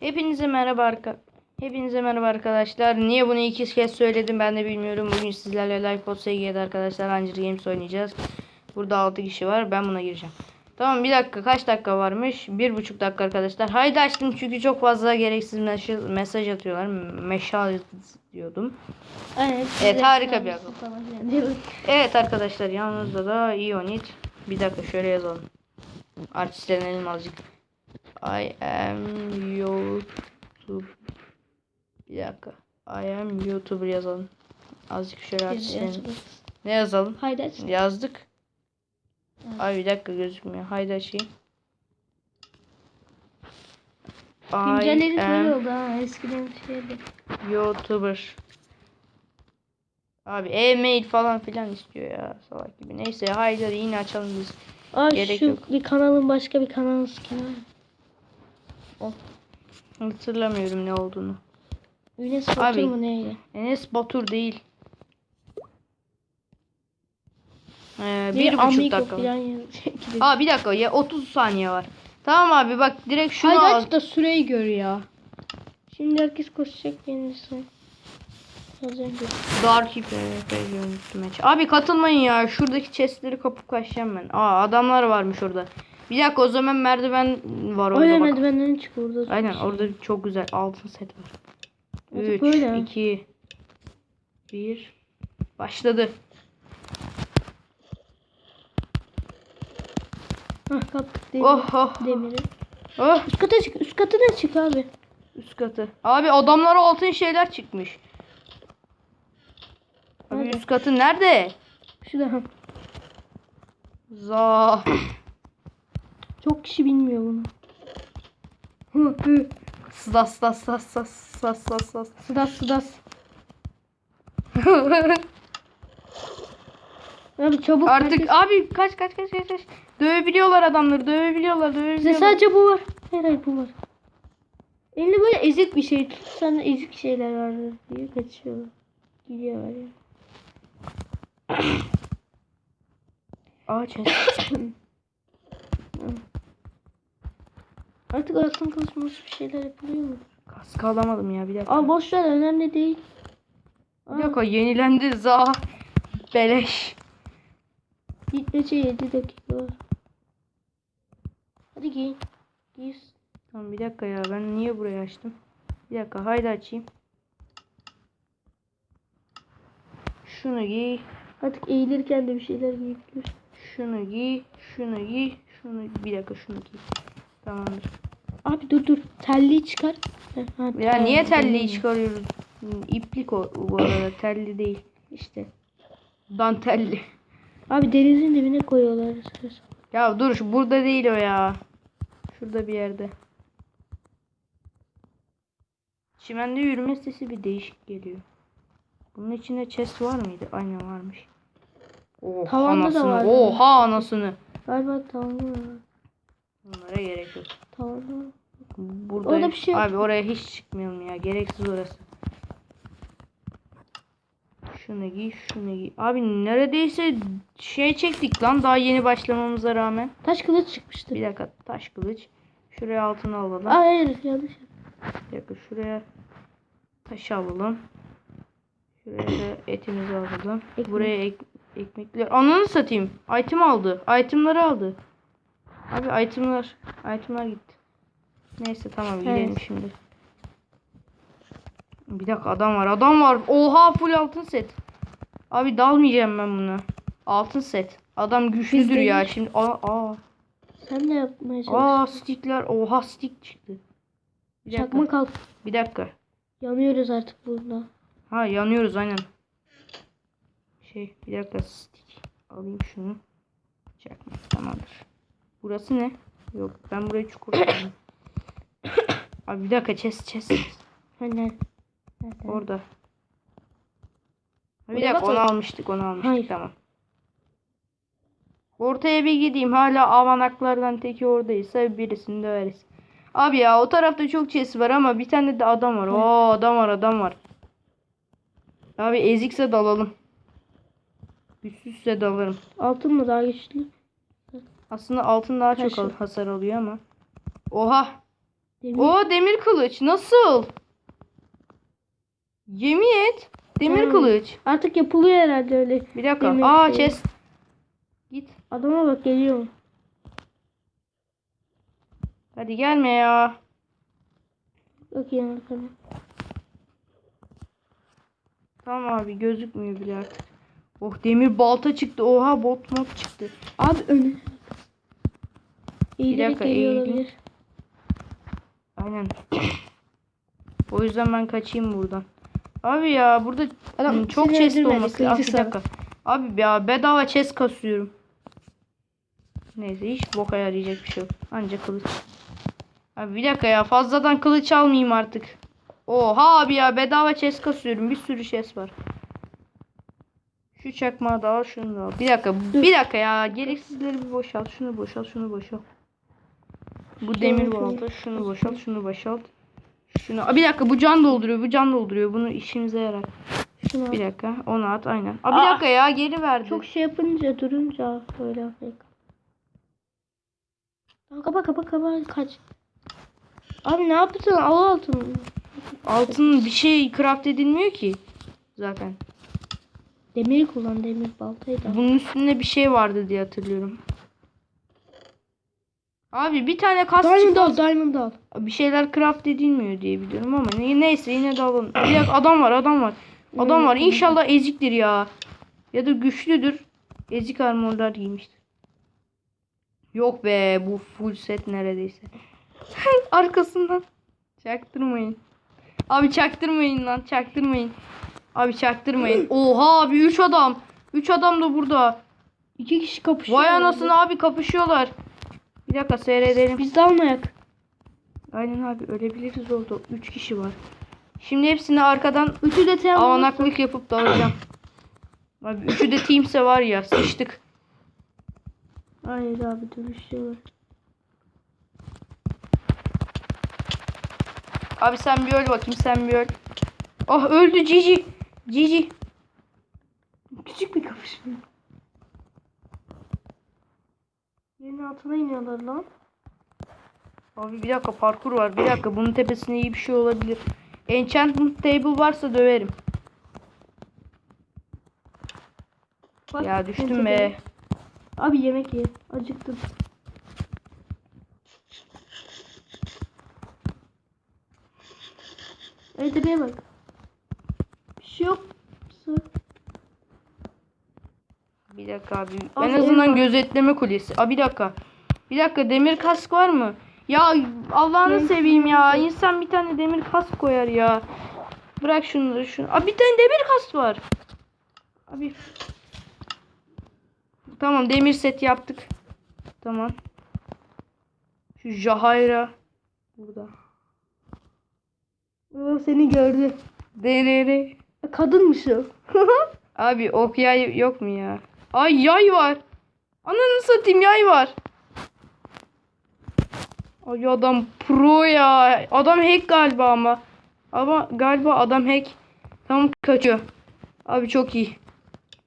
Hepinize merhaba arka Hepinize merhaba arkadaşlar. Niye bunu iki kez söyledim ben de bilmiyorum. Bugün sizlerle Lifebot SG'de arkadaşlar Hunger Games oynayacağız. Burada 6 kişi var. Ben buna gireceğim. Tamam bir dakika kaç dakika varmış? Bir buçuk dakika arkadaşlar. Haydi açtım çünkü çok fazla gereksiz mesaj, mesaj atıyorlar. Meşal diyordum. Evet. Evet, harika bir akıl. Evet arkadaşlar yanımızda da Ionit. Bir dakika şöyle yazalım. Artistlenelim azıcık. I am YouTube. Bir dakika. I am YouTuber yazalım. Azıcık şöyle artistlenelim. Ne yazalım? Haydi aç. Yazdık. Evet. Ay bir dakika gözükmüyor. Haydi açayım. Güncelleri böyle oldu ha. Eskiden şeydi. YouTuber. Abi e-mail falan filan istiyor ya salak gibi. Neyse haydi yine açalım biz. Aa Gerek şu yok. bir kanalın başka bir kanalın skin var. Hatırlamıyorum ne olduğunu. Abi. Batur mu neydi? Enes Batur değil. Ee, Bir buçuk Amigo dakika. yazıyor. Aa bir dakika ya 30 saniye var. Tamam abi bak direkt şunu Haydi al. da süreyi gör ya. Şimdi herkes koşacak kendisi. Dark. Abi katılmayın ya. Şuradaki chestleri kapıp kaçacağım ben. Aa adamlar varmış orada. Bir dakika o zaman merdiven var orada Aynen bak. merdivenden çık orada. Aynen Şey. orada çok güzel altın set var. Artık 3, böyle. 2, 1. Başladı. Hah kaptık demir. Oh oh. demiri. Oh. Üst kata çık. Üst kata da çık abi. Üst katı. Abi adamlara altın şeyler çıkmış. Abi Nerede? üst katı nerede? Şurada. Za. Çok kişi bilmiyor bunu. Sdas sdas sdas sdas sdas sdas. Sıdas sıdas. Abi çabuk. Artık herkes- abi kaç kaç kaç kaç kaç. Dövebiliyorlar adamları. Dövebiliyorlar. Size Dövebiliyorlar. sadece bu var. Hayır hayır bu var. Elinde böyle ezik bir şey tutsan ezik şeyler vardır diye kaçıyorlar. Gidiyorlar ya. Aa chest. Artık altın kılıçması bir şeyler yapılıyor mu? Kaskı alamadım ya bir dakika. Aa boş ver önemli değil. Bir dakika yenilendi za. Beleş. Gitmece 7 dakika var. Hadi giyin. Giy. Tamam bir dakika ya ben niye burayı açtım? Bir dakika haydi açayım. Şunu giy. Artık eğilirken de bir şeyler giyip dur. Şunu giy. Şunu giy. Şunu bir dakika şunu giy. Tamamdır. Abi dur dur. Telliyi çıkar. Ha, Ya tamam, niye telliyi çıkarıyoruz? İplik o bu arada telli değil. İşte. Dantelli. Abi denizin dibine koyuyorlar. Ya dur şu burada değil o ya. Şurada bir yerde. Çimende yürüme sesi bir değişik geliyor. Bunun içinde chest var mıydı? Aynen varmış. Oha Tavanda da anasını. vardı. Oha anasını. Galiba tamam mı? Bunlara gerek yok. Tamam? Burada Orada bir şey yok. Abi oraya hiç çıkmayalım ya. Gereksiz orası. Şunu giy, şunu giy. Abi neredeyse şey çektik lan daha yeni başlamamıza rağmen. Taş kılıç çıkmıştı. Bir dakika taş kılıç. Şuraya altını alalım. Aa, hayır yanlış. Bir dakika şuraya taş alalım. Şuraya da etimizi alalım. Ekmek. Buraya ek, ekmekler. Ananı satayım. Item aldı. Itemları aldı. Abi itemlar. Itemlar gitti. Neyse tamam gidelim Evet. şimdi. Bir dakika adam var. Adam var. Oha full altın set. Abi dalmayacağım ben bunu. Altın set. Adam güçlüdür ya. değil. Şimdi aa, aa. Sen ne yapmaya Aa çalışıyorsun? stickler. Oha stick çıktı. Bir dakika. Çakma kalk. Bir dakika. Yanıyoruz artık burada. Ha yanıyoruz aynen. Şey bir dakika stick. Alayım şunu. Çakma tamamdır. Burası ne? Yok ben burayı çukur. Abi bir dakika chest chest. Hani nerede? Orada. Bir Oraya dakika onu almıştık onu almıştık Hayır. tamam. Ortaya bir gideyim. Hala avanaklardan teki oradaysa birisini döveriz. Abi ya o tarafta çok chest var ama bir tane de adam var. Oo adam var adam var. Abi ezikse dalalım. Güçsüzse dalarım. Altın mı daha güçlü? Aslında altın daha çok Taşı. al- hasar alıyor ama. Oha. Demir. O demir kılıç. Nasıl? Yemin et. Demir Yani. kılıç. Artık yapılıyor herhalde öyle. Bir dakika. Demir Aa chest. Git. Adama bak geliyor mu? Hadi gelme ya. Bakayım arkana. Tamam abi gözükmüyor bile artık. Oh demir balta çıktı. Oha bot mod çıktı. Abi önüne. İyi dakika, olabilir. Aynen. o yüzden ben kaçayım buradan. Abi ya burada Adam çok chest olması lazım. Bir dakika. Abi ya bedava chest kasıyorum. Neyse hiç boka yarayacak bir şey yok. Anca kılıç. Abi bir dakika ya fazladan kılıç almayayım artık. Oha abi ya bedava chest kasıyorum. Bir sürü chest var. Şu çakmağı da al şunu da al. Bir dakika bir dakika ya gereksizleri bir boşalt. Şunu boşalt şunu boşalt. Bu demir balta şunu boşalt şunu boşalt. Şunu. Aa, bir dakika bu can dolduruyor bu can dolduruyor. Bunu işimize yarar. Şunu Bir dakika onu at aynen. Aa, bir Aa! dakika ya geri verdi. Çok şey yapınca durunca böyle. Aa, Kapa kapa kapa kaç. Abi ne yaptın? Al altın. Altın bir şey craft edilmiyor ki. Zaten. Demir kullan demir baltayı da. Bunun üstünde bir şey vardı diye hatırlıyorum. Abi bir tane kas Diamond çıkmaz. al diamond al. Bir şeyler craft edilmiyor diye biliyorum ama ne- neyse yine de alalım. Bir dakika adam var adam var. Adam var. İnşallah eziktir ya. Ya da güçlüdür. Ezik armorlar giymiştir. Yok be bu full set neredeyse. Arkasından. Çaktırmayın. Abi çaktırmayın lan çaktırmayın. Abi çaktırmayın. Oha abi 3 adam. 3 adam da burada. İki kişi kapışıyor. Vay anasını abi kapışıyorlar. Bir dakika seyredelim. Biz de almayak. Aynen abi ölebiliriz orada. 3 kişi var. Şimdi hepsini arkadan Üçü de tem. avanaklık yapıp dalacağım. Abi üçü de teamse var ya sıçtık. Hayır abi dövüşüyorlar. Abi sen bir öl bakayım sen bir öl. Oh öldü Cici. Cici. Küçük bir kapışma. Altına iniyorlar lan. Abi bir dakika parkur var. Bir dakika bunun tepesine iyi bir şey olabilir. Enchantment table varsa döverim. Bak, Ya düştüm be. Abi yemek ye. Acıktım. Edebeye bak. Bir şey yok. Bir dakika abi. Abi, en azından elma. gözetleme kulesi. Aa bir dakika. Bir dakika demir kask var mı? Ya Allah'ını seveyim ya. İnsan bir tane demir kask koyar ya. Bırak şunları şunu. Aa bir tane demir kask var. Abi. Tamam demir set yaptık. Tamam. Şu Jahayra burada. O seni gördü. Derere. Kadınmış o. Abi ok yay yok mu ya? Ay yay var. Ananı satayım yay var. Ay adam pro ya. Adam hack galiba ama. Ama galiba adam hack. Tam kaçıyor. Abi çok iyi.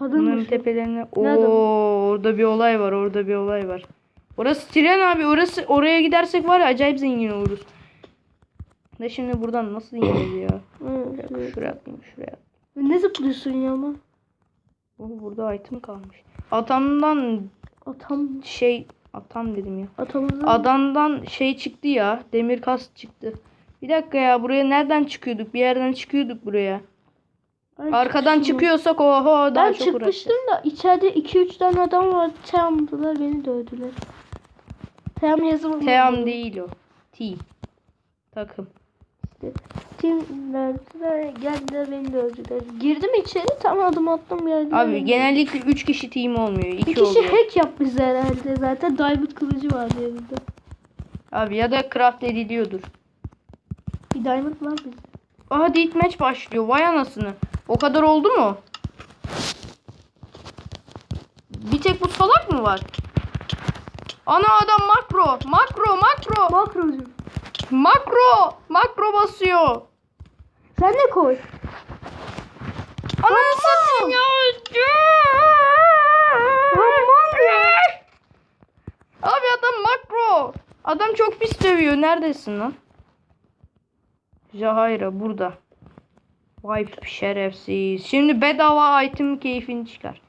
Bunların Kadınmış. o. tepelerine. Oo orada bir olay var. Orada bir olay var. Orası tren abi. Orası oraya gidersek var ya acayip zengin oluruz. Da şimdi buradan nasıl ineceğiz ya? Evet. Şuraya atlayayım şuraya. Ne zıplıyorsun ya lan? Oh, burada item kalmış. Atamdan Atam. şey atam dedim ya. Atamızın. Adamdan şey çıktı ya. Demir kas çıktı. Bir dakika ya buraya nereden çıkıyorduk? Bir yerden çıkıyorduk buraya. Ben Arkadan çıkmıştım. çıkıyorsak oho daha Ben çok çıkmıştım da içeride 2-3 tane adam var. Team'dılar beni dövdüler. Team yazımı. Team değil o. Team. Takım. Team verdiler geldiler beni dövdüler. Girdim içeri tam adım attım geldiler. Abi beni genellikle 3 kişi team olmuyor. 2 Bir kişi oluyor. hack yapmış herhalde zaten. Diamond kılıcı vardı yanında. Abi ya da craft ediliyordur. Bir diamond var bizde. Aha deathmatch başlıyor. Vay anasını. O kadar oldu mu? Bir tek bu salak mı var? Ana adam makro. Makro makro. Makrocu. Makro. Makro basıyor. Sen de koy. Ananı satayım ya. Abi adam makro. Adam çok pis dövüyor. Neredesin lan? Jahayra burada. Vay şerefsiz. Şimdi bedava item keyfini çıkar.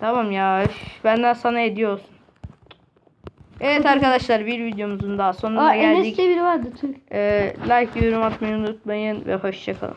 Tamam ya. üf, benden sana hediye olsun. Evet arkadaşlar bir videomuzun daha sonuna Aa geldik. Enes'te biri vardı. Tüh. Ee, like yorum atmayı unutmayın ve hoşçakalın.